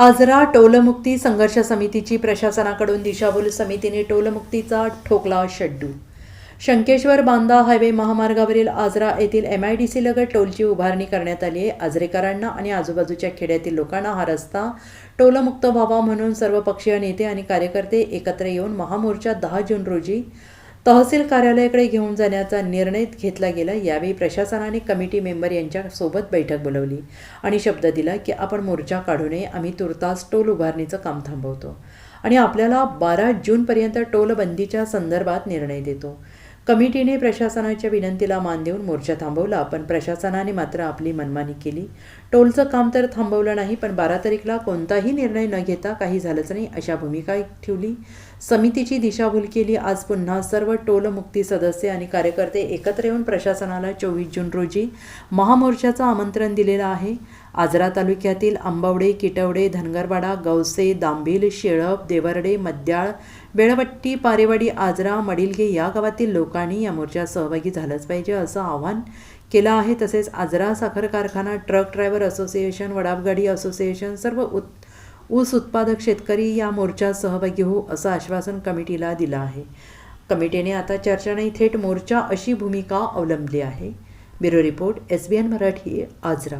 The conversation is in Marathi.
आजरा टोलमुक्ती संघर्ष समितीची प्रशासनाकडून दिशाभूल समितीने टोलमुक्तीचा ठोकला शड्डू. शंकेश्वर बांदा हायवे महामार्गावरील आजरा येथील एम आय डी सी लगत टोलची उभारणी करण्यात आली आहे. आजरेकरांना आणि आजूबाजूच्या खेड्यातील लोकांना हा रस्ता टोलमुक्त व्हावा म्हणून सर्व पक्षीय नेते आणि कार्यकर्ते एकत्र येऊन महामोर्चा दहा जून रोजी तहसील कार्यालयाकडे घेऊन जाण्याचा निर्णय घेतला गेला यावेळी प्रशासनाने कमिटी मेंबर यांच्या सोबत बैठक बोलवली आणि शब्द दिला की आपण मोर्चा काढू नये आम्ही तुर्तास टोल उभारणीचं काम थांबवतो आणि आपल्याला बारा जूनपर्यंत टोलबंदीच्या संदर्भात निर्णय देतो. कमिटीने प्रशासनाच्या विनंतीला मान देऊन मोर्चा थांबवला पण प्रशासनाने मात्र आपली मनमानी केली. टोलचं काम तर थांबवलं नाही पण बारा तारीखला कोणताही निर्णय न घेता काही झालंच नाही अशा भूमिका ठेवली. समितीची दिशाभूल केली. आज पुन्हा सर्व टोलमुक्ती सदस्य आणि कार्यकर्ते एकत्र येऊन प्रशासनाला चोवीस जून रोजी महामोर्चाचं आमंत्रण दिलेलं आहे. आजरा तालुक्यातील आंबवडे किटवडे धनगरवाडा गवसे दांभिल शेळप देवर्डे मद्याळ बेळवट्टी पारेवाडी आजरा मडिलगे या गावातील लोकांनी या मोर्चात सहभागी झालंच पाहिजे असं आवाहन केलं आहे. तसेच आजरा साखर कारखाना ट्रक ड्रायव्हर असोसिएशन वडापगाडी असोसिएशन सर्व उत ऊस उत्पादक शेतकरी या मोर्चात सहभागी हो असं आश्वासन कमिटीला दिलं आहे. कमिटीने आता चर्चा नाही थेट मोर्चा अशी भूमिका अवलंबली आहे. Bureau report S B N Marathi Ajara.